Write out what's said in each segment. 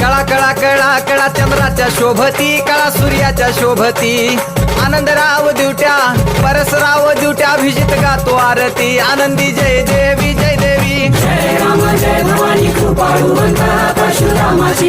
कळा कळा कळा कळा चंद्राच्या शोभती कळा सूर्याच्या शोभती. आनंदराव दिवट्या परसराव दिवट्या अभिजित गातो आरती. आनंदी जय देवी जय देवी. जय राम जय भवानी कृपाळू परशुरामाची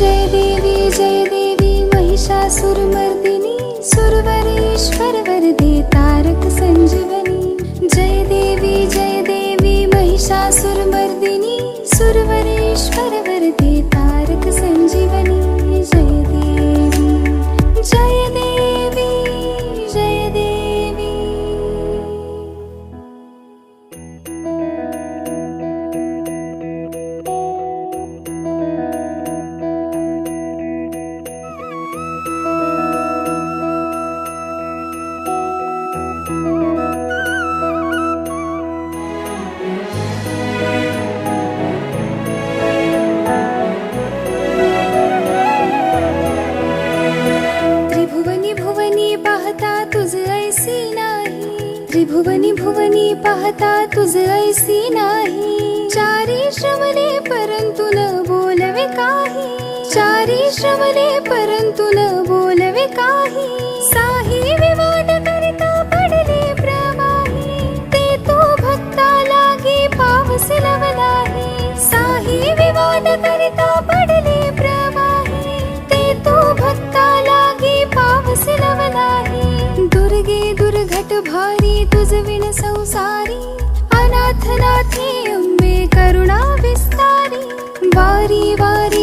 य देवि जय देवी महिषासुर मर्दिनि सुरवरेश्वर वरदि तारक संजीवनि। जय देवी जय देवी महिषासुर मर्दिनि ऐसी नाही. त्रिभुवनी भुवनी पाहता तुझ ऐसी नाही. चारी श्रवणे परंतु न बोलवे काही. चारी श्रवणे परंतु न बोलवे काही. भारी तुझ विण संसारी अनाथ नाथे अंबे करुणा विस्तारी वारी वारी